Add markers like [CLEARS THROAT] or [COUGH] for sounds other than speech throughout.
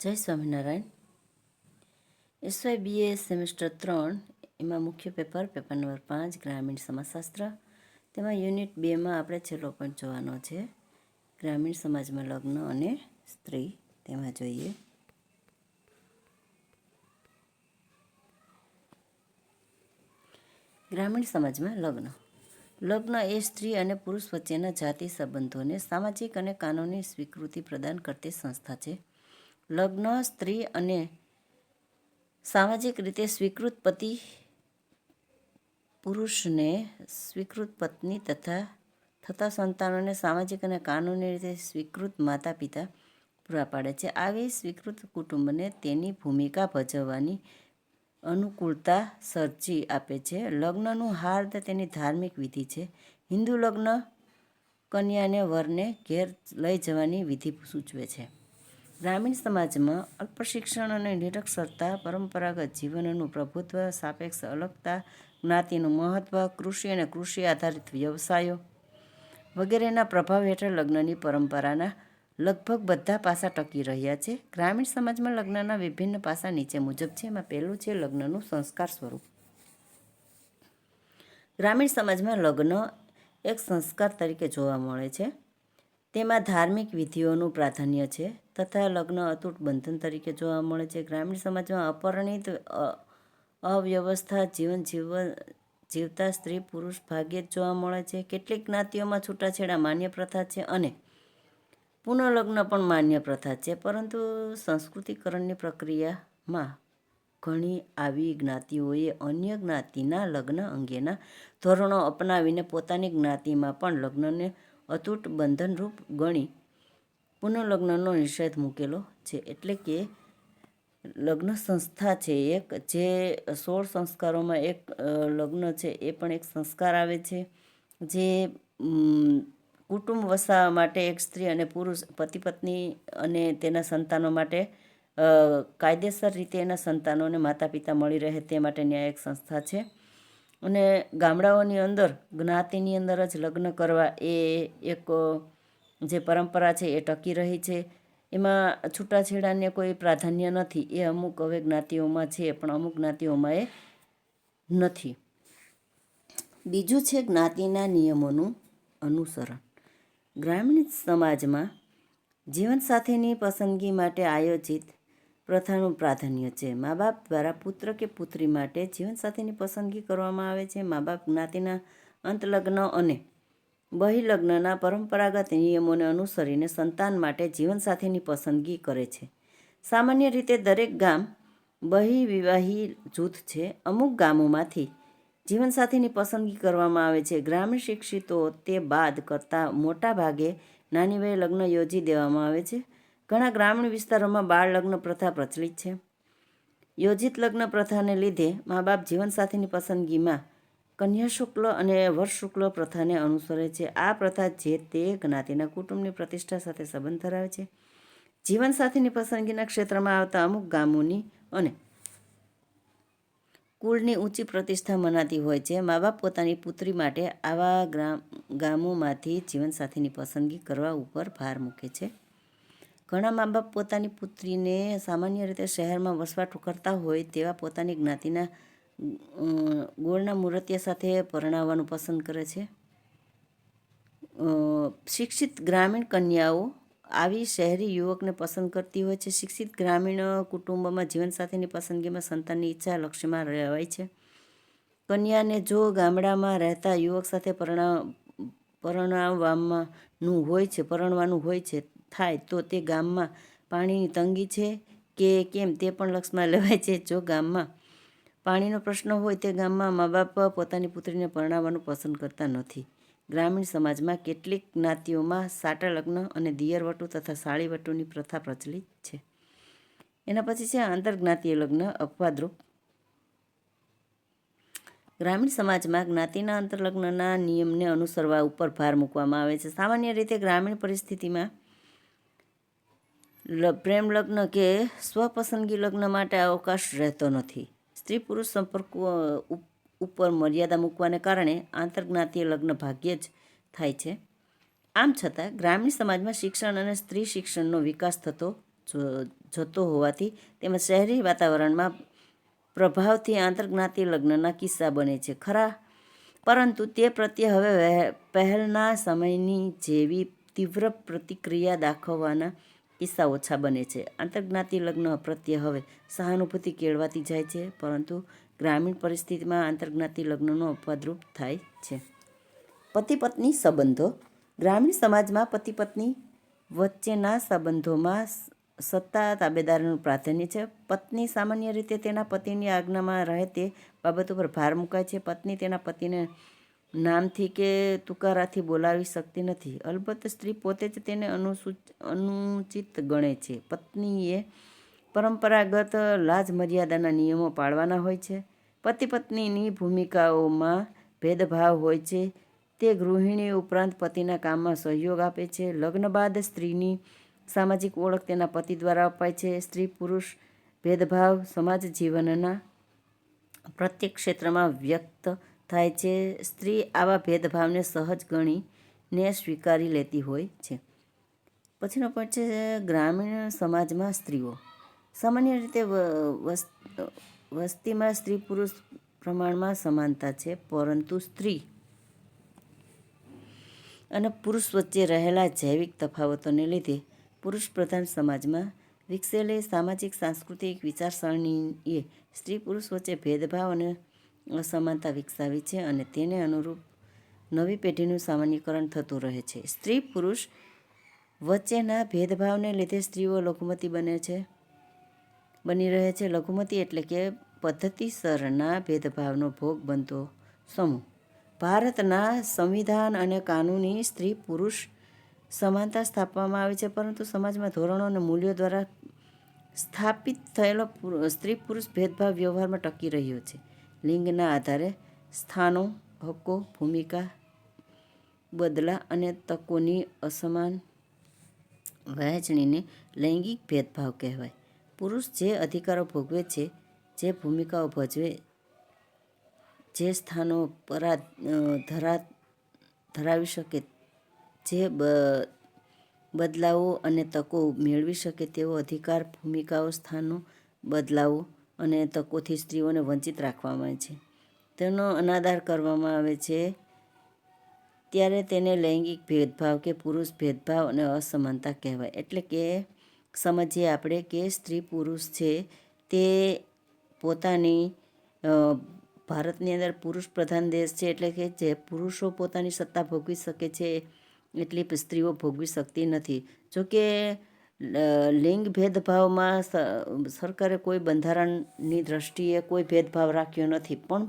જય Swaminarayan. SY BA semester ત્રણ એમાં મુખ્ય પેપર પેપર નંબર પાંચ, ગ્રામીણ સમાજશાસ્ત્ર. તેમાં યુનિટ બેમાં આપણે છેલ્લો પોઈન્ટ જોવાનો છે. ગ્રામીણ સમાજમાં લગ્ન અને સ્ત્રી તેમાં જોઈએ. ગ્રામીણ સમાજમાં લગ્ન. લગ્ન એ સ્ત્રી અને પુરુષ વચ્ચેના જાતિ સંબંધોને સામાજિક અને કાનૂની સ્વીકૃતિ પ્રદાન કરતી સંસ્થા છે. લગ્ન, સ્ત્રી અને સામાજિક રીતે સ્વીકૃત પતિ, પુરુષને સ્વીકૃત પત્ની તથા થતા સંતાનોને સામાજિક અને કાનૂની રીતે સ્વીકૃત માતા પિતા પૂરા પાડે છે. આવી સ્વીકૃત કુટુંબને તેની ભૂમિકા ભજવવાની અનુકૂળતા સર્જી આપે છે. લગ્નનું હાર્દ તેની ધાર્મિક વિધિ છે. હિન્દુ લગ્ન કન્યાને વરને ઘેર લઈ જવાની વિધિ સૂચવે છે. ગ્રામીણ સમાજમાં અલ્પ શિક્ષણ અને નિરક્ષરતા, પરંપરાગત જીવનનું પ્રભુત્વ, સાપેક્ષ અલગતા, જ્ઞાતિનું મહત્ત્વ કૃષિ અને કૃષિ આધારિત વ્યવસાયો વગેરેના પ્રભાવ હેઠળ લગ્નની પરંપરાના લગભગ બધા પાસા ટકી રહ્યા છે. ગ્રામીણ સમાજમાં લગ્નના વિભિન્ન પાસા નીચે મુજબ છે. એમાં પહેલું છે લગ્નનું સંસ્કાર સ્વરૂપ. ગ્રામીણ સમાજમાં લગ્ન એક સંસ્કાર તરીકે જોવા મળે છે. તેમાં ધાર્મિક વિધિઓનું પ્રાધાન્ય છે તથા લગ્ન, અતૂટ બંધન તરીકે જોવા મળે છે. ગ્રામીણ સમાજમાં અપરિણિત અવ્યવસ્થા જીવન જીવન જીવતા સ્ત્રી, પુરુષ ભાગ્યે જ જોવા મળે છે. કેટલીક જ્ઞાતિઓમાં છૂટાછેડા માન્ય પ્રથા છે અને પુનઃલગ્ન પણ માન્ય પ્રથા છે. પરંતુ સંસ્કૃતિકરણની પ્રક્રિયામાં ઘણી આવી જ્ઞાતિઓએ અન્ય જ્ઞાતિના લગ્ન અંગેના ધોરણો અપનાવીને પોતાની જ્ઞાતિમાં પણ લગ્નને અતૂટ બંધનરૂપ ગણી પુનઃલગ્નનો નિષેધ મૂકેલો છે. એટલે કે લગ્ન સંસ્થા છે એક, જે સોળ સંસ્કારોમાં એક લગ્ન છે, એ પણ એક સંસ્કાર આવે છે, જે કુટુંબ વસાવવા માટે એક સ્ત્રી અને પુરુષ પતિ પત્ની અને તેના સંતાનો માટે કાયદેસર રીતે એના સંતાનોને માતા પિતા મળી રહે તે માટેની આ એક સંસ્થા છે. અને ગામડાઓની અંદર જ્ઞાતિની અંદર જ લગ્ન કરવા એ એક, જે પરંપરા છે એ ટકી રહી છે. એમાં છૂટાછેડાને કોઈ પ્રાધાન્ય નથી. એ અમુક હવે જ્ઞાતિઓમાં છે, પણ અમુક જ્ઞાતિઓમાં એ નથી. બીજું છે જ્ઞાતિના નિયમોનું અનુસરણ. ગ્રામીણ સમાજમાં જીવનસાથીની પસંદગી માટે આયોજિત પ્રથાનું પ્રાધાન્ય છે. મા બાપ દ્વારા પુત્ર કે પુત્રી માટે જીવનસાથીની પસંદગી કરવામાં આવે છે. મા બાપ જ્ઞાતિના અંતલગ્ન અને બહિલગ્નના પરંપરાગત નિયમોને અનુસરીને સંતાન માટે જીવનસાથીની પસંદગી કરે છે. સામાન્ય રીતે દરેક ગામ બહિવિવાહી જૂથ છે. અમુક ગામોમાંથી જીવનસાથીની પસંદગી કરવામાં આવે છે. ગ્રામીણ શિક્ષિતો તે બાદ કરતાં મોટાભાગે નાની વયે લગ્ન યોજી દેવામાં આવે છે. ઘણા ગ્રામીણ વિસ્તારોમાં બાળ લગ્ન પ્રથા પ્રચલિત છે. યોજિત લગ્ન પ્રથાને લીધે મા બાપ જીવનસાથીની પસંદગીમાં કન્યા શુક્લ અને વર્ષ શુક્લ પ્રથાને અનુસરે છે. આ પ્રથા જે તે જ્ઞાતિના કુટુંબની પ્રતિષ્ઠા સાથે સંબંધ ધરાવે છે. જીવનસાથીની પસંદગીના ક્ષેત્રમાં આવતા અમુક ગામોની અને કુળની ઊંચી પ્રતિષ્ઠા મનાતી હોય છે. મા બાપ પોતાની પુત્રી માટે આવા ગામોમાંથી જીવનસાથીની પસંદગી કરવા ઉપર ભાર મૂકે છે. ઘણા મા બાપ પોતાની પુત્રીને સામાન્ય રીતે શહેરમાં વસવાટ કરતા હોય તેવા પોતાની જ્ઞાતિના ગોળના મૂર્તિયા સાથે પરણાવવાનું પસંદ કરે છે. શિક્ષિત ગ્રામીણ કન્યાઓ આવી શહેરી યુવકને પસંદ કરતી હોય છે. શિક્ષિત ગ્રામીણ કુટુંબમાં જીવનસાથીની પસંદગીમાં સંતાનની ઈચ્છા લક્ષ્યમાં રહેવાય છે. કન્યાને જો ગામડામાં રહેતા યુવક સાથે પરણા પરણાવવાનું હોય છે, પરણવાનું હોય છે થાય તો તે ગામમાં પાણીની તંગી છે કે કેમ તે પણ લક્ષમાં લેવાય છે. જો ગામમાં પાણીનો પ્રશ્ન હોય તે ગામમાં મા બાપ પોતાની પુત્રીને પરણાવવાનું પસંદ કરતા નથી. ગ્રામીણ સમાજમાં કેટલીક જ્ઞાતિઓમાં સાટા લગ્ન અને દિયરવટુ તથા સાળીવટુની પ્રથા પ્રચલિત છે. એના પછી છે આંતરજ્ઞાતીય લગ્ન, અપવાદરૂપ. ગ્રામીણ સમાજમાં જ્ઞાતિના અંતરલગ્નના નિયમને અનુસરવા ઉપર ભાર મૂકવામાં આવે છે. સામાન્ય રીતે ગ્રામીણ પરિસ્થિતિમાં પ્રેમ લગ્ન કે સ્વપસંદગી લગ્ન માટે અવકાશ રહેતો નથી. સ્ત્રી પુરુષ સંપર્ક ઉપર મર્યાદા મૂકવાને કારણે આંતરજ્ઞાતીય લગ્ન ભાગ્યે જ થાય છે. આમ છતાં, ગ્રામીણ સમાજમાં શિક્ષણ અને સ્ત્રી શિક્ષણનો વિકાસ થતો જતો હોવાથી તેમજ શહેરી વાતાવરણમાં પ્રભાવથી આંતરજ્ઞાતીય લગ્નના કિસ્સા બને છે. ખરા, પરંતુ તે પ્રત્યે હવે પહેલના સમયની જેવી તીવ્ર પ્રતિક્રિયા દાખવવાના કિસ્સા ઓછા બને છે. આંતરજ્ઞાતિ લગ્ન પ્રત્યે હવે સહાનુભૂતિ કેળવાતી જાય છે, પરંતુ ગ્રામીણ પરિસ્થિતિમાં આંતરજ્ઞાતિ લગ્નનો અપવાદરૂપ થાય છે. પતિ પત્ની સંબંધો. ગ્રામીણ સમાજમાં પતિ પત્ની વચ્ચેના સંબંધોમાં સત્તા તાબેદારીનું પ્રાધાન્ય છે. પત્ની સામાન્ય રીતે તેના પતિની આજ્ઞામાં રહે તે બાબત ઉપર ભાર મુકાય છે. પત્ની તેના પતિને નામથી કે તુકારાથી બોલાવી શકતી નથી. અલબત્ત સ્ત્રી પોતે જ તેને અનુસૂચ, અનુચિત ગણે છે. પત્નીએ પરંપરાગત લાજ મર્યાદાના નિયમો પાળવાના હોય છે. પતિ પત્નીની ભૂમિકાઓમાં ભેદભાવ હોય છે. તે ગૃહિણી ઉપરાંત પતિના કામમાં સહયોગ આપે છે. લગ્ન બાદ સ્ત્રીની સામાજિક ઓળખ તેના પતિ દ્વારા અપાય છે. સ્ત્રી પુરુષ ભેદભાવ સમાજ જીવનના પ્રત્યેક ક્ષેત્રમાં વ્યક્ત થાય છે, સ્ત્રી આવા ભેદભાવને સહજ ગણીને સ્વીકારી લેતી હોય છે. પછીનો પોઈન્ટ છે, ગ્રામીણ સમાજમાં સ્ત્રીઓ. સામાન્ય રીતે વસ્તીમાં સ્ત્રી પુરુષ પ્રમાણમાં સમાનતા છે, પરંતુ સ્ત્રી અને પુરુષ વચ્ચે રહેલા જૈવિક તફાવતોને લીધે પુરુષ પ્રધાન સમાજમાં વિકસેલી સામાજિક, સાંસ્કૃતિક વિચારસરણીએ સ્ત્રી પુરુષ વચ્ચે ભેદભાવ અને અસમાનતા વિકસાવી છે અને તેને અનુરૂપ નવી પેઢીનું સામાન્યકરણ થતું રહે છે. સ્ત્રી પુરુષ વચ્ચેના ભેદભાવને લીધે સ્ત્રીઓ લઘુમતી બને છે, બની રહે છે. લઘુમતી એટલે કે પદ્ધતિસરના ભેદભાવનો ભોગ બનતો સમૂહ. ભારતના સંવિધાન અને કાનૂની સ્ત્રી પુરુષ સમાનતા સ્થાપવામાં આવી છે, પરંતુ સમાજમાં ધોરણો અને મૂલ્યો દ્વારા સ્થાપિત થયેલો સ્ત્રી પુરુષ ભેદભાવ વ્યવહારમાં ટકી રહ્યો છે. લિંગના આધારે સ્થાનો હક્કો ભૂમિકા, બદલા અને તકોની અસમાન વહેંચણીને લૈંગિક ભેદભાવ કહેવાય. પુરુષ જે અધિકારો ભોગવે છે, જે ભૂમિકાઓ ભજવે, જે સ્થાનો પરા ધરા, ધરાવી શકે, જે બદલાવો અને તકો મેળવી શકે તેવો અધિકાર, ભૂમિકાઓ, સ્થાનો, બદલાવો અને તકોથી સ્ત્રીઓને વંચિત રાખવામાં આવે છે. તેનો અનાદાર કરવામાં આવે છે ત્યારે તેને લૈંગિક ભેદભાવ કે પુરુષ ભેદભાવ અને અસમાનતા કહેવાય. એટલે કે સમજીએ આપણે કે સ્ત્રી પુરુષ છે તે પોતાની ભારતની અંદર પુરુષ પ્રધાન દેશ છે એટલે કે જે પુરુષો પોતાની સત્તા ભોગવી શકે છે એટલી સ્ત્રીઓ ભોગવી શકતી નથી. જોકે લિંગ ભેદભાવમાં સરકારે કોઈ બંધારણની દ્રષ્ટિએ કોઈ ભેદભાવ રાખ્યો નથી. પણ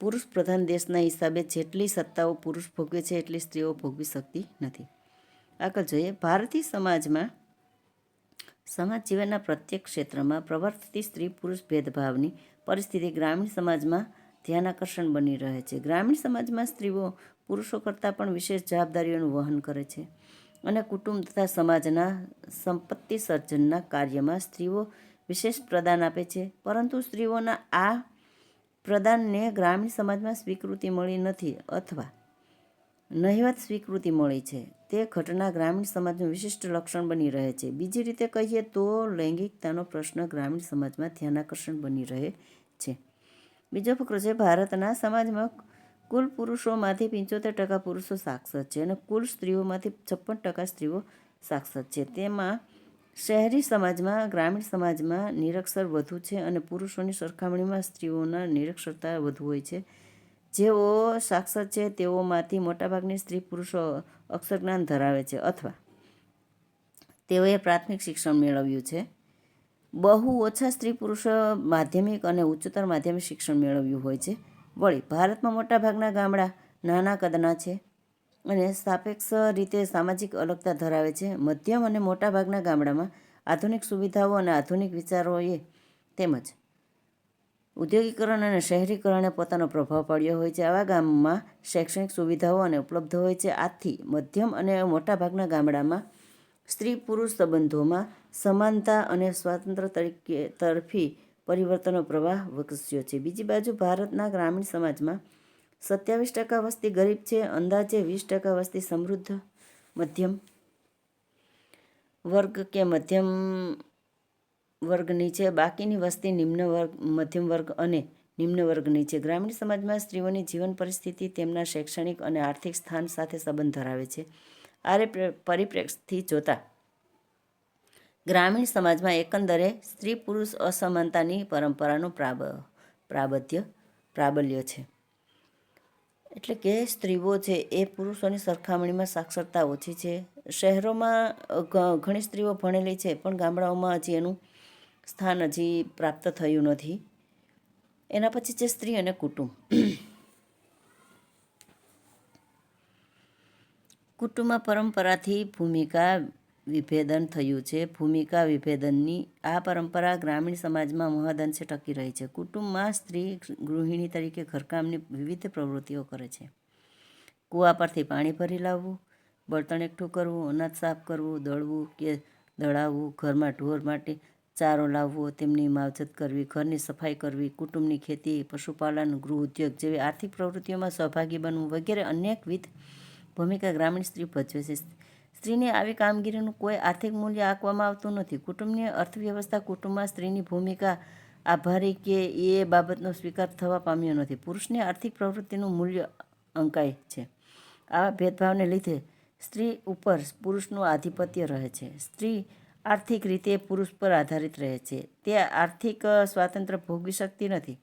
પુરુષ પ્રધાન દેશના હિસાબે જેટલી સત્તાઓ પુરુષ ભોગવે છે, એટલી સ્ત્રીઓ ભોગવી શકતી નથી. આગળ જોઈએ. ભારતીય સમાજમાં સમાજ જીવનના પ્રત્યેક ક્ષેત્રમાં પ્રવર્તતી સ્ત્રી પુરુષ ભેદભાવની પરિસ્થિતિ ગ્રામીણ સમાજમાં ધ્યાન આકર્ષણ બની રહે છે. ગ્રામીણ સમાજમાં સ્ત્રીઓ પુરુષો કરતાં પણ વિશેષ જવાબદારીઓનું વહન કરે છે. અને કુટુંબ તથા સમાજના સંપત્તિ સર્જનના કાર્યમાં સ્ત્રીઓ વિશેષ પ્રદાન આપે છે. પરંતુ સ્ત્રીઓના આ પ્રદાનને ગ્રામીણ સમાજમાં સ્વીકૃતિ મળી નથી અથવા નહિવત સ્વીકૃતિ મળી છે. તે ઘટના ગ્રામીણ સમાજનું વિશિષ્ટ લક્ષણ બની રહે છે. બીજી રીતે કહીએ તો લૈંગિકતાનો પ્રશ્ન ગ્રામીણ સમાજમાં ધ્યાનાકર્ષણ બની રહે છે. બીજો ફકરો છે ભારતના સમાજમાં કુલ પુરુષોમાંથી પંચોતેર ટકા પુરુષો સાક્ષર છે અને કુલ સ્ત્રીઓમાંથી છપ્પન ટકા સ્ત્રીઓ સાક્ષર છે. તેમાં શહેરી સમાજમાં, ગ્રામીણ સમાજમાં નિરક્ષર વધુ છે અને પુરુષોની સરખામણીમાં સ્ત્રીઓના નિરક્ષરતા વધુ હોય છે. જેઓ સાક્ષર છે, તેઓમાંથી મોટાભાગની સ્ત્રી પુરુષો અક્ષરજ્ઞાન ધરાવે છે અથવા તેઓએ પ્રાથમિક શિક્ષણ મેળવ્યું છે. બહુ ઓછા સ્ત્રી પુરુષો માધ્યમિક અને ઉચ્ચતર માધ્યમિક શિક્ષણ મેળવ્યું હોય છે. વળી ભારતમાં મોટાભાગના ગામડા નાના કદના છે અને સાપેક્ષ રીતે સામાજિક અલગતા ધરાવે છે. મધ્યમ અને મોટાભાગના ગામડામાં આધુનિક સુવિધાઓ અને આધુનિક વિચારોએ તેમજ ઉદ્યોગીકરણ અને શહેરીકરણે પોતાનો પ્રભાવ પાડ્યો હોય છે. આવા ગામમાં શૈક્ષણિક સુવિધાઓ અને ઉપલબ્ધ હોય છે. આથી મધ્યમ અને મોટાભાગના ગામડામાં સ્ત્રી પુરુષ સંબંધોમાં સમાનતા અને સ્વાતંત્ર્ય તરીકે તરફી પરિવર્તનનો પ્રવાહ વકસ્યો છે. બીજી બાજુ ભારતના ગ્રામીણ સમાજમાં સત્યાવીસ ટકા વસ્તી ગરીબ છે. અંદાજે વીસ ટકા વસ્તી સમૃદ્ધ મધ્યમ વર્ગ કે મધ્યમ વર્ગની છે. બાકીની વસ્તી નિમ્ન વર્ગ, મધ્યમ વર્ગ અને નિમ્ન વર્ગની છે. ગ્રામીણ સમાજમાં સ્ત્રીઓની જીવન પરિસ્થિતિ તેમના શૈક્ષણિક અને આર્થિક સ્થાન સાથે સંબંધ ધરાવે છે. આ પરિપ્રેક્ષથી જોતા ગ્રામીણ સમાજમાં એકંદરે સ્ત્રી પુરુષ અસમાનતાની પરંપરાનું પ્રાબ, પ્રાબધ્ય, પ્રાબલ્ય છે. એટલે કે સ્ત્રીઓ છે એ પુરુષોની સરખામણીમાં સાક્ષરતા ઓછી છે. શહેરોમાં ઘણી સ્ત્રીઓ ભણેલી છે, પણ ગામડાઓમાં હજી એનું સ્થાન હજી પ્રાપ્ત થયું નથી. એના પછી છે સ્ત્રી અને કુટુંબ. કુટુંબમાં પરંપરાથી ભૂમિકા વિભેદન થયું છે. ભૂમિકા વિભેદનની આ પરંપરા ગ્રામીણ સમાજમાં મહદઅંશે ટકી રહી છે. કુટુંબમાં સ્ત્રી ગૃહિણી તરીકે ઘરકામની વિવિધ પ્રવૃત્તિઓ કરે છે. કૂવા પરથી પાણી ભરી લાવવું, બળતણ એકઠું કરવું, અનાજ સાફ કરવું, દળવું કે દળાવવું, ઘરમાં ઢોર માટે ચારો લાવવો, તેમની માવજત કરવી, ઘરની સફાઈ કરવી, કુટુંબની ખેતી, પશુપાલન, ગૃહ ઉદ્યોગ જેવી આર્થિક પ્રવૃત્તિઓમાં સહભાગી બનવું વગેરે અનેકવિધ ભૂમિકા ગ્રામીણ સ્ત્રી ભજવે છે. સ્ત્રીની આવી કામગીરીનું કોઈ આર્થિક મૂલ્ય આપવામાં આવતું નથી. કુટુંબની અર્થવ્યવસ્થા કુટુંબમાં સ્ત્રીની ભૂમિકા આભારી કે એ બાબતનો સ્વીકાર થવા પામ્યો નથી. પુરુષની આર્થિક પ્રવૃત્તિનું મૂલ્ય અંકાય છે. આવા ભેદભાવને લીધે સ્ત્રી ઉપર પુરુષનું આધિપત્ય રહે છે. સ્ત્રી આર્થિક રીતે પુરુષ પર આધારિત રહે છે. તે આર્થિક સ્વાતંત્ર્ય ભોગવી શકતી નથી.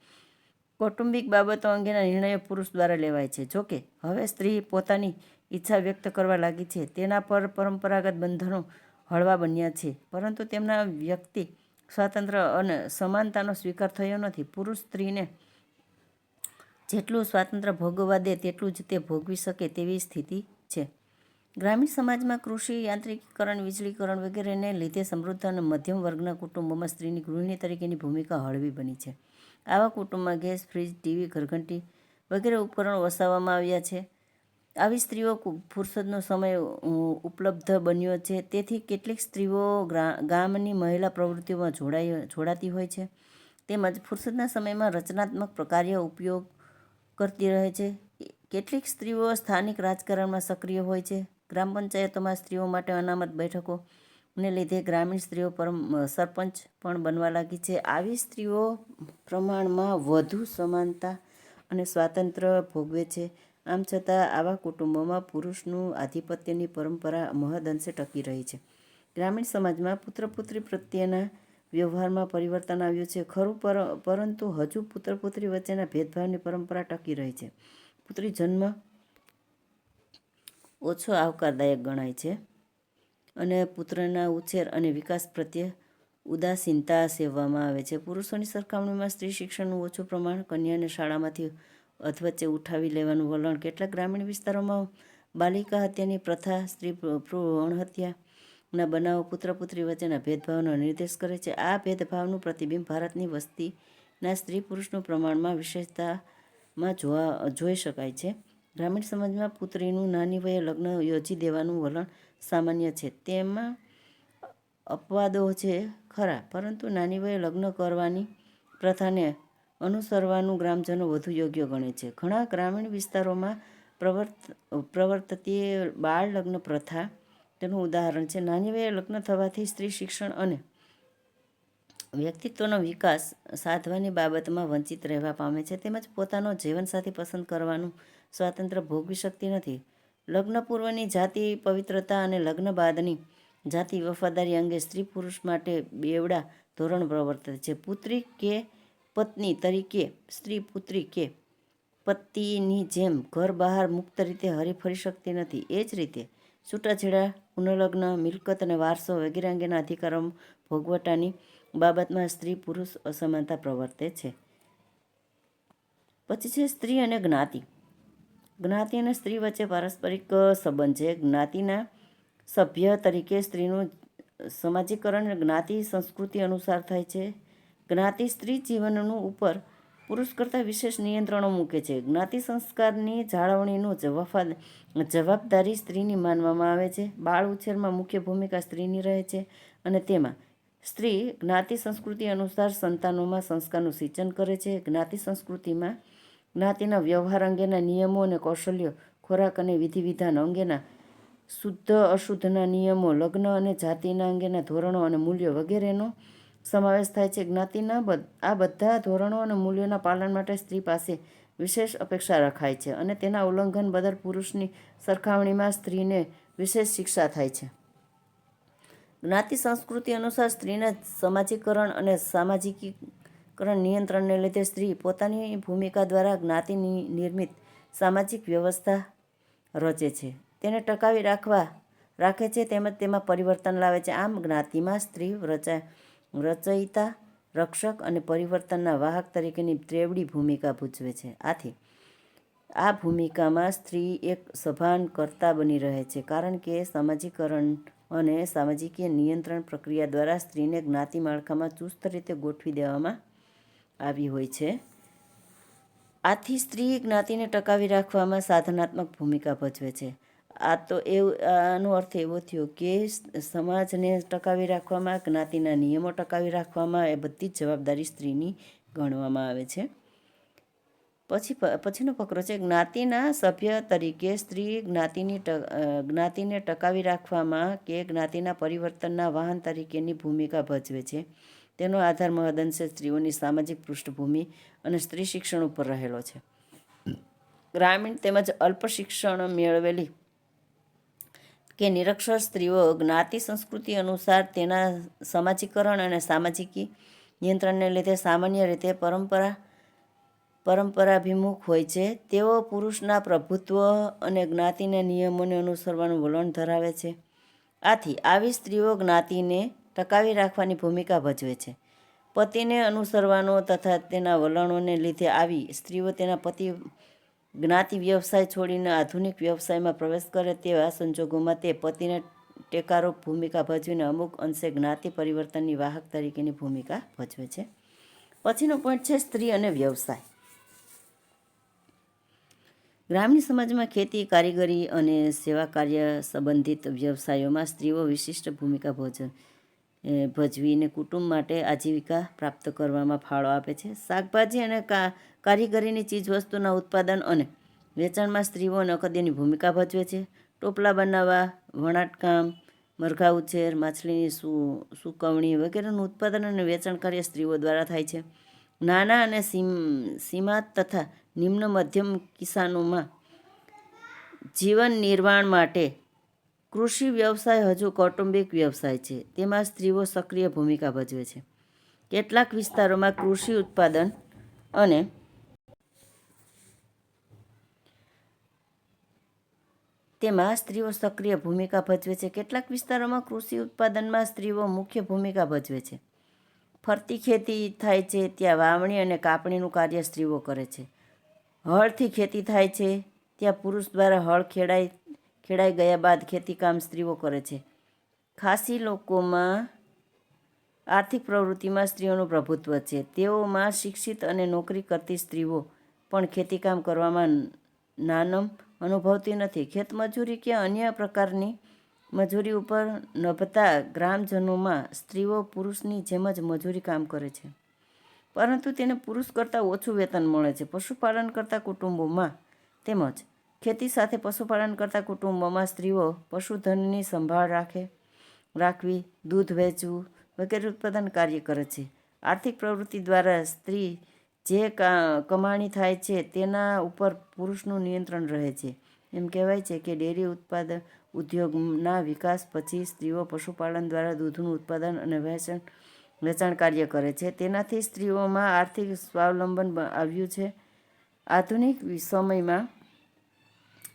કૌટુંબિક બાબતો અંગેના નિર્ણયો પુરુષ દ્વારા લેવાય છે. જોકે, હવે સ્ત્રી પોતાની ઈચ્છા વ્યક્ત કરવા લાગી છે. તેના પર પરંપરાગત બંધનો હળવા બન્યા છે. પરંતુ તેમના વ્યક્તિ સ્વાતંત્ર્ય અને સમાનતાનો સ્વીકાર થયો નથી. પુરુષ સ્ત્રીને જેટલું સ્વાતંત્ર્ય ભોગવવા દે તેટલું જ તે ભોગવી શકે તેવી સ્થિતિ છે. ગ્રામીણ સમાજમાં કૃષિ, યાંત્રિકીકરણ, વીજળીકરણ વગેરેને લીધે સમૃદ્ધ અને મધ્યમ વર્ગના કુટુંબોમાં સ્ત્રીની ગૃહિણી તરીકેની ભૂમિકા હળવી બની છે. આવા કુટુંબમાં ગેસ, ફ્રીજ, ટીવી, ઘરઘંટી વગેરે ઉપકરણો વસાવવામાં આવ્યા છે. આવી સ્ત્રીઓ ફુરસદનો સમય ઉપલબ્ધ બન્યો છે. તેથી કેટલીક સ્ત્રીઓ ગામની મહિલા પ્રવૃત્તિઓમાં જોડાઈ જોડાતી હોય છે. તેમજ ફુરસદના સમયમાં રચનાત્મક કાર્ય ઉપયોગ કરતી રહે છે. કેટલીક સ્ત્રીઓ સ્થાનિક રાજકારણમાં સક્રિય હોય છે. ગ્રામ પંચાયતોમાં સ્ત્રીઓ માટે અનામત બેઠકો ને લીધે ગ્રામીણ સ્ત્રીઓ પર સરપંચ પણ બનવા લાગી છે. આવી સ્ત્રીઓ પ્રમાણમાં વધુ સમાનતા અને સ્વાતંત્ર્ય ભોગવે છે. આમ છતાં આવા કુટુંબોમાં પુરુષનું આધિપત્યની પરંપરા મહદઅંશે ટકી રહી છે. ગ્રામીણ સમાજમાં પુત્ર પુત્રી પ્રત્યેના વ્યવહારમાં પરિવર્તન આવ્યું છે. ખરું, પર, પરંતુ હજુ પુત્ર પુત્રી વચ્ચેના ભેદભાવની પરંપરા ટકી રહી છે. પુત્રી જન્મ ઓછો આવકારદાયક ગણાય છે અને પુત્રના ઉછેર અને વિકાસ પ્રત્યે ઉદાસીનતા સેવવામાં આવે છે. પુરુષોની સરખામણીમાં સ્ત્રી શિક્ષણનું ઓછું પ્રમાણ કન્યાને શાળામાંથી અધવચ્ચે ઉઠાવી લેવાનું વલણ. કેટલાક ગ્રામીણ વિસ્તારોમાં બાલિકા હત્યાની પ્રથા, સ્ત્રી ભ્રૂ- ભ્રૂણ હત્યાના બનાવો પુત્ર પુત્રી વચ્ચેના ભેદભાવનો નિર્દેશ કરે છે. આ ભેદભાવનું પ્રતિબિંબ ભારતની વસ્તીના સ્ત્રી પુરુષનું પ્રમાણમાં વિશેષતામાં જોવા, જોઈ શકાય છે. ગ્રામીણ સમાજમાં પુત્રીનું નાની વયે લગ્ન યોજી દેવાનું વલણ સામાન્ય છે. તેમાં અપવાદો છે ખરા, પરંતુ નાની વયે લગ્ન કરવાની પ્રથાને અનુસરવાનું ગ્રામજનો વધુ યોગ્ય ગણે છે. ઘણા ગ્રામીણ વિસ્તારોમાં પ્રવર્ત પ્રવર્તતી બાળ લગ્ન પ્રથા, તેનું ઉદાહરણ છે. નાની વયે લગ્ન થવાથી સ્ત્રી શિક્ષણ અને વ્યક્તિત્વનો વિકાસ સાધવાની બાબતમાં વંચિત રહેવા પામે છે. તેમજ પોતાનો જીવનસાથી પસંદ કરવાનું સ્વાતંત્ર્ય ભોગવી શકતી નથી. લગ્ન પૂર્વની જાતિ પવિત્રતા અને લગ્ન બાદની જાતિ વફાદારી અંગે સ્ત્રી પુરુષ માટે બેવડા ધોરણ પ્રવર્તે છે. પુત્રી કે પત્ની તરીકે, સ્ત્રી પુત્રી કે પતિની જેમ ઘર બહાર મુક્ત રીતે હરીફરી શકતી નથી. એ જ રીતે છૂટાછેડા પુનઃલગ્ન મિલકત અને વારસો વગેરે અંગેના અધિકારો ભોગવટાની બાબતમાં સ્ત્રી પુરુષ અસમાનતા પ્રવર્તે છે. પછી છે સ્ત્રી અને જ્ઞાતિ. જ્ઞાતિ અને સ્ત્રી વચ્ચે પારસ્પરિક સંબંધ છે. જ્ઞાતિના સભ્ય તરીકે સ્ત્રીનું સમાજીકરણ જ્ઞાતિ સંસ્કૃતિ અનુસાર થાય છે. જ્ઞાતિ સ્ત્રી જીવનનું ઉપર પુરુષ કરતાં વિશેષ નિયંત્રણો મૂકે છે. જ્ઞાતિ સંસ્કારની જાળવણીનું વફાદ જવાબદારી સ્ત્રીની માનવામાં આવે છે. બાળ ઉછેરમાં મુખ્ય ભૂમિકા સ્ત્રીની રહે છે અને તેમાં સ્ત્રી જ્ઞાતિ સંસ્કૃતિ અનુસાર સંતાનોમાં સંસ્કારનું સિંચન કરે છે. જ્ઞાતિ સંસ્કૃતિમાં જ્ઞાતિના વ્યવહાર અંગેના નિયમો અને કૌશલ્યો, ખોરાક અને વિધિ વિધાન અંગેના શુદ્ધ અશુદ્ધના નિયમો, લગ્ન અને જાતિના અંગેના ધોરણો અને મૂલ્યો વગેરેનો સમાવેશ થાય છે. જ્ઞાતિના આ બધા ધોરણો અને મૂલ્યોના પાલન માટે સ્ત્રી પાસે વિશેષ અપેક્ષા રખાય છે અને તેના ઉલ્લંઘન બદલ પુરુષની સરખામણીમાં સ્ત્રીને વિશેષ શિક્ષા થાય છે. જ્ઞાતિ સંસ્કૃતિ અનુસાર સ્ત્રીના સમાજીકરણ અને સામાજિકીકરણ નિયંત્રણને લીધે સ્ત્રી પોતાની ભૂમિકા દ્વારા જ્ઞાતિની નિર્મિત સામાજિક વ્યવસ્થા રચે છે. તેને ટકાવી રાખવા, રાખે છે તેમજ તેમાં પરિવર્તન લાવે છે. આમ જ્ઞાતિમાં સ્ત્રી રચા રચયિતા રક્ષક અને પરિવર્તનના વાહક તરીકેની ત્રેવડી ભૂમિકા ભજવે છે. આથી, આ ભૂમિકામાં સ્ત્રી એક સભાન કર્તા બની રહે છે, કારણ કે સામાજિકરણ અને સામાજિકીય નિયંત્રણ પ્રક્રિયા દ્વારા સ્ત્રીને જ્ઞાતિ માળખામાં ચુસ્ત રીતે ગોઠવી દેવામાં આવી હોય છે. આથી, સ્ત્રી જ્ઞાતિને ટકાવી રાખવામાં સાધનાત્મક ભૂમિકા ભજવે છે. આ તો એવું, આનો અર્થ એવો થયો કે સમાજને ટકાવી રાખવામાં, જ્ઞાતિના નિયમો ટકાવી રાખવામાં એ બધી જ જવાબદારી સ્ત્રીની ગણવામાં આવે છે. પછી પછીનો ફકરો છે, જ્ઞાતિના સભ્ય તરીકે સ્ત્રી જ્ઞાતિની જ્ઞાતિને ટકાવી રાખવામાં કે જ્ઞાતિના પરિવર્તનના વાહન તરીકેની ભૂમિકા ભજવે છે. તેનો આધાર મહદઅંશે સ્ત્રીઓની સામાજિક પૃષ્ઠભૂમિ અને સ્ત્રી શિક્ષણ ઉપર રહેલો છે. ગ્રામીણ તેમજ અલ્પ શિક્ષણ મેળવેલી કે નિરક્ષર સ્ત્રીઓ જ્ઞાતિ સંસ્કૃતિ અનુસાર તેના સામાજિકરણ અને સામાજિકી નિયંત્રણને લીધે સામાન્ય રીતે પરંપરા, પરંપરાભિમુખ હોય છે. તેઓ પુરુષના પ્રભુત્વ અને જ્ઞાતિના નિયમોને અનુસરવાનું વલણ ધરાવે છે. આથી આવી સ્ત્રીઓ જ્ઞાતિને ટકાવી રાખવાની ભૂમિકા ભજવે છે. પતિને અનુસરવાનો તથા તેના વલણોને લીધે આવી સ્ત્રીઓ તેના પતિ જ્ઞાતિ વ્યવસાય છોડીને આધુનિક વ્યવસાયમાં પ્રવેશ કરે તેવા સંજોગોમાં તે પતિને ટેકારો ભૂમિકા ભજવીને અમુક અંશે જ્ઞાતિ પરિવર્તનની વાહક તરીકેની ભૂમિકા ભજવે છે. પછીનો પોઈન્ટ છે સ્ત્રી અને વ્યવસાય. ગ્રામીણ સમાજમાં ખેતી, કારીગરી અને સેવા કાર્ય સંબંધિત વ્યવસાયોમાં સ્ત્રીઓ વિશિષ્ટ ભૂમિકા ભજ ભજવીને કુટુંબ માટે આજીવિકા પ્રાપ્ત કરવામાં ફાળો આપે છે. શાકભાજી અને કા કારીગરીની ચીજવસ્તુના ઉત્પાદન અને વેચાણમાં સ્ત્રીઓ નકદીની ભૂમિકા ભજવે છે. ટોપલા બનાવવા, વણાટકામ, મરઘા ઉછેર, માછલીની સુ, સુકવણી વગેરેનું ઉત્પાદન અને વેચાણ કાર્ય સ્ત્રીઓ દ્વારા થાય છે. નાના અને સીમ, સીમાત તથા નિમ્ન મધ્યમ કિસાનોમાં જીવન નિર્વાણ માટે કૃષિ વ્યવસાય હજુ કૌટુંબિક વ્યવસાય છે. તેમાં સ્ત્રીઓ સક્રિય ભૂમિકા ભજવે છે. કેટલાક વિસ્તારોમાં કૃષિ ઉત્પાદન અને તેમાં સ્ત્રીઓ સક્રિય ભૂમિકા ભજવે છે. કેટલાક વિસ્તારોમાં કૃષિ ઉત્પાદનમાં સ્ત્રીઓ મુખ્ય ભૂમિકા ભજવે છે. ફરતી ખેતી થાય છે, ત્યાં વાવણી અને કાપણીનું કાર્ય સ્ત્રીઓ કરે છે. હળથી ખેતી થાય છે, ત્યાં પુરુષ દ્વારા હળ ખેડાઈ ખેડાઈ ગયા બાદ ખેતીકામ સ્ત્રીઓ કરે છે. ખાસી લોકોમાં આર્થિક પ્રવૃત્તિમાં સ્ત્રીઓનું પ્રભુત્વ છે. તેઓમાં શિક્ષિત અને નોકરી કરતી સ્ત્રીઓ પણ ખેતીકામ કરવામાં નાનમ અનુભવતી નથી. ખેતમજૂરી કે અન્ય પ્રકારની મજૂરી ઉપર નભતા ગ્રામજનોમાં સ્ત્રીઓ પુરુષની જેમ જ મજૂરી કામ કરે છે. પરંતુ તેને પુરુષ કરતાં ઓછું વેતન મળે છે. પશુપાલન કરતા કુટુંબોમાં તેમજ ખેતી સાથે પશુપાલન કરતા કુટુંબોમાં સ્ત્રીઓ પશુધનની સંભાળ રાખે, રાખવી, દૂધ વેચવું વગેરે ઉત્પાદન કાર્ય કરે છે. આર્થિક પ્રવૃત્તિ દ્વારા સ્ત્રી જે કમાણી થાય છે તેના ઉપર પુરુષનું નિયંત્રણ રહે છે. એમ કહેવાય છે કે ડેરી ઉત્પાદન ઉદ્યોગના વિકાસ પછી સ્ત્રીઓ પશુપાલન દ્વારા દૂધનું ઉત્પાદન અને વેચાણ વેચાણ કાર્ય કરે છે. તેનાથી સ્ત્રીઓમાં આર્થિક સ્વાવલંબન આવ્યું છે. આધુનિક સમયમાં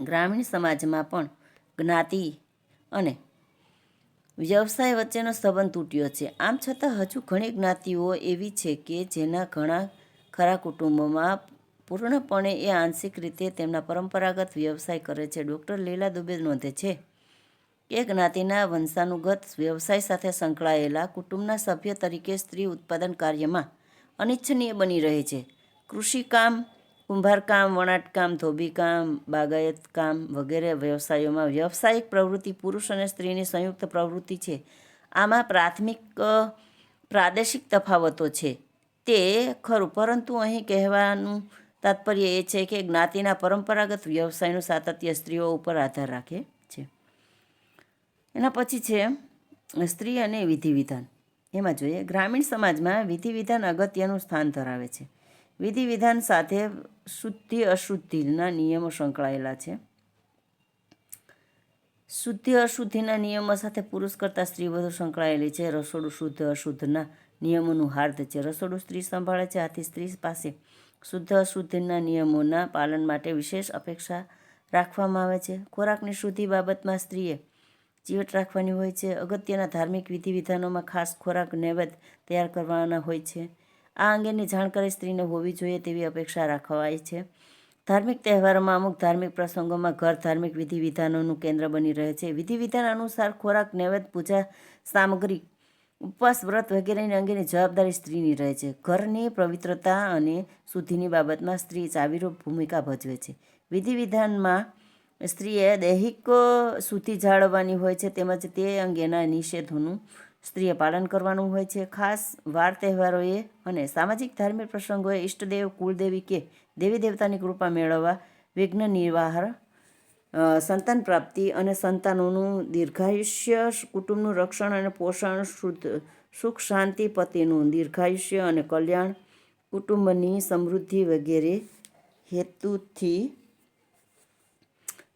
ગ્રામીણ સમાજમાં પણ જ્ઞાતિ અને વ્યવસાય વચ્ચેનો સંબંધ તૂટ્યો છે. આમ છતાં હજુ ઘણી જ્ઞાતિઓ એવી છે કે જેના ઘણા ખરા કુટુંબોમાં પૂર્ણપણે એ આંશિક રીતે તેમના પરંપરાગત વ્યવસાય કરે છે. ડૉક્ટર લીલા દુબે નોંધે છે કે જ્ઞાતિના વંશાનુગત વ્યવસાય સાથે સંકળાયેલા કુટુંબના સભ્ય તરીકે સ્ત્રી ઉત્પાદન કાર્યમાં અનિચ્છનીય બની રહે છે. કૃષિકામ, કુંભારકામ, વણાટકામ, ધોબીકામ, બાગાયતકામ વગેરે વ્યવસાયોમાં વ્યવસાયિક પ્રવૃત્તિ પુરુષ અને સ્ત્રીની સંયુક્ત પ્રવૃત્તિ છે. આમાં પ્રાથમિક, પ્રાદેશિક તફાવતો છે. તે ખરું, પરંતુ અહીં કહેવાનું તાત્પર્ય એ છે કે જ્ઞાતિના પરંપરાગત વ્યવસાયનું સાતત્ય સ્ત્રીઓ ઉપર આધાર રાખે છે. એના પછી છે, સ્ત્રી અને વિધિ વિધાન એમાં જોઈએ, ગ્રામીણ સમાજમાં વિધિ વિધાન અગત્યનું સ્થાન ધરાવે છે. વિધિ વિધાન સાથે શુદ્ધિ અશુદ્ધિના નિયમો સંકળાયેલા છે. શુદ્ધિ અશુદ્ધિના નિયમો સાથે પુરુષ કરતાં સ્ત્રી વધુ સંકળાયેલી છે. રસોડું શુદ્ધ, અશુદ્ધના નિયમોનું હાર્દ છે રસોડું સ્ત્રી સંભાળે છે, આથી સ્ત્રી પાસે શુદ્ધ અશુદ્ધિના નિયમોના પાલન માટે વિશેષ અપેક્ષા રાખવામાં આવે છે. ખોરાકની શુદ્ધિ બાબતમાં સ્ત્રીએ ચીવટ રાખવાની હોય છે. અગત્યના ધાર્મિક વિધિ વિધાનોમાં ખાસ ખોરાક, નૈવેદ્ય તૈયાર કરવાના હોય છે. આ અંગેની જાણકારી સ્ત્રીને હોવી જોઈએ તેવી અપેક્ષા રાખવાય છે. ધાર્મિક તહેવારોમાં અમુક ધાર્મિક પ્રસંગોમાં ઘર ધાર્મિક વિધિ વિધાનોનું કેન્દ્ર બની રહે છે. વિધિ વિધાન અનુસાર ખોરાક, નૈવેદ્ય, પૂજા સામગ્રી ઉપવાસ વ્રત વગેરેની અંગેની જવાબદારી સ્ત્રીની રહે છે. ઘરની પવિત્રતા અને શુદ્ધિની બાબતમાં સ્ત્રી ચાવીરૂપ ભૂમિકા ભજવે છે. વિધિ વિધાનમાં સ્ત્રીએ દૈહિક શુદ્ધિ જાળવવાની હોય છે તેમજ તે અંગેના નિષેધોનું સ્ત્રીએ પાલન કરવાનું હોય છે. ખાસ વાર તહેવારોએ અને સામાજિક ધાર્મિક પ્રસંગોએ ઈષ્ટદેવ કુળદેવી કે દેવી દેવતાની કૃપા મેળવવા વિઘ્ન નિર્વાહ અ, સંતાન પ્રાપ્તિ અને સંતાનોનું દીર્ઘાયુષ્ય કુટુંબનું રક્ષણ અને પોષણ, શુદ્ધ સુખ, શાંતિ, પતિનું દીર્ઘાયુષ્ય અને કલ્યાણ, કુટુંબની સમૃદ્ધિ વગેરે હેતુથી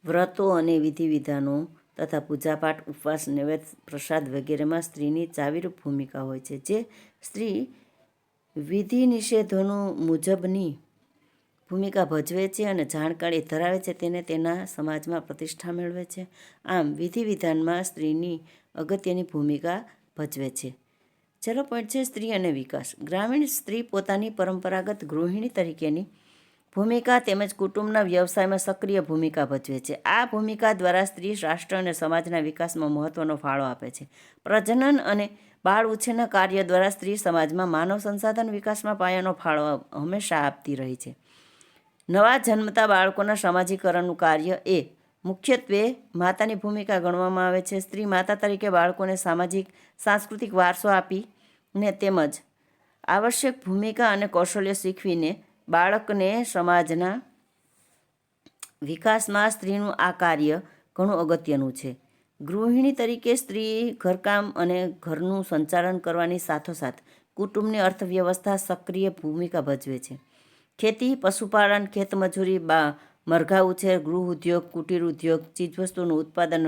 વ્રતો અને વિધિ વિધાનો તથા પૂજાપાઠ, ઉપવાસ, નૈવેદ્ય, પ્રસાદ વગેરેમાં સ્ત્રીની ચાવીરૂપ ભૂમિકા હોય છે. જે સ્ત્રી વિધિ નિષેધોનું મુજબની ભૂમિકા ભજવે છે અને જાણકારી ધરાવે છે તેને તેના સમાજમાં પ્રતિષ્ઠા મેળવે છે. આમ વિધિ વિધાનમાં સ્ત્રીની અગત્યની ભૂમિકા ભજવે છે. છેલ્લો પોઈન્ટ છે સ્ત્રી અને વિકાસ. ગ્રામીણ સ્ત્રી પોતાની પરંપરાગત ગૃહિણી તરીકેની ભૂમિકા તેમજ કુટુંબના વ્યવસાયમાં સક્રિય ભૂમિકા ભજવે છે. આ ભૂમિકા દ્વારા સ્ત્રી રાષ્ટ્ર અને સમાજના વિકાસમાં મહત્વનો ફાળો આપે છે. પ્રજનન અને બાળ ઉછેરના કાર્ય દ્વારા સ્ત્રી સમાજમાં માનવ સંસાધન વિકાસમાં પાયાનો ફાળો હંમેશા આપતી રહી છે. નવા જન્મતા બાળકોના સામાજિકરણનું કાર્ય એ મુખ્યત્વે માતાની ભૂમિકા ગણવામાં આવે છે. સ્ત્રી માતા તરીકે બાળકોને સામાજિક, સાંસ્કૃતિક વારસો આપીને તેમજ આવશ્યક ભૂમિકા અને કૌશલ્ય શીખવીને બાળકને સમાજના વિકાસમાં સ્ત્રીનું આ કાર્ય ઘણું અગત્યનું છે. ગૃહિણી તરીકે સ્ત્રી ઘરકામ અને ઘરનું સંચાલન કરવાની સાથોસાથ કુટુંબની અર્થવ્યવસ્થા સક્રિય ભૂમિકા ભજવે છે. ખેતી, પશુપાલન ખેતમજૂરી બા, મરઘા ઉછેર, ગૃહ ઉદ્યોગ, કુટીર ઉદ્યોગ ચીજવસ્તુનું ઉત્પાદન,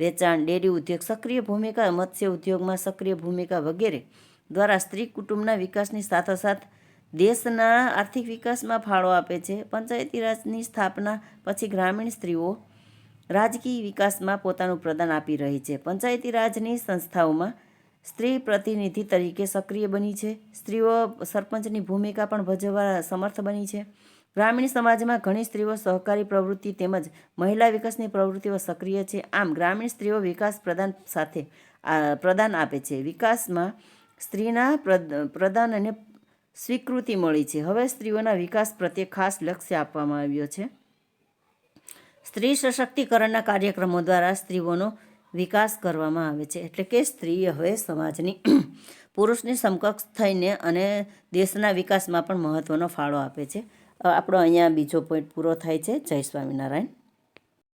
વેચાણ, ડેરી ઉદ્યોગ, સક્રિય ભૂમિકા, મત્સ્ય ઉદ્યોગમાં સક્રિય ભૂમિકા વગેરે દ્વારા સ્ત્રી કુટુંબના વિકાસની સાથોસાથ દેશના આર્થિક વિકાસમાં ફાળો આપે છે. પંચાયતી રાજની સ્થાપના પછી ગ્રામીણ સ્ત્રીઓ રાજકીય વિકાસમાં પોતાનું પ્રદાન આપી રહી છે. પંચાયતી રાજની સંસ્થાઓમાં સ્ત્રી પ્રતિનિધિ તરીકે સક્રિય બની છે. સ્ત્રીઓ સરપંચની ભૂમિકા પણ ભજવવા સમર્થ બની છે. ગ્રામીણ સમાજમાં ઘણી સ્ત્રીઓ સહકારી પ્રવૃત્તિ તેમજ મહિલા વિકાસની પ્રવૃત્તિઓ સક્રિય છે. આમ, ગ્રામીણ સ્ત્રીઓ વિકાસ પ્રદાન સાથે પ્રદાન આપે છે. વિકાસમાં સ્ત્રીના પ્રદ- પ્રદાન અને સ્વીકૃતિ મળી છે. હવે સ્ત્રીઓના વિકાસ પ્રત્યે ખાસ લક્ષ્ય આપવામાં આવ્યો છે. સ્ત્રી સશક્તિકરણના કાર્યક્રમો દ્વારા સ્ત્રીઓનો વિકાસ કરવામાં આવે છે. એટલે કે સ્ત્રી હવે સમાજની [CLEARS THROAT] પુરુષની સમકક્ષ થઈને અને દેશના વિકાસમાં પણ મહત્ત્વનો ફાળો આપે છે. આપણો અહીંયા બીજો પોઈન્ટ પૂરો થાય છે. જય સ્વામિનારાયણ.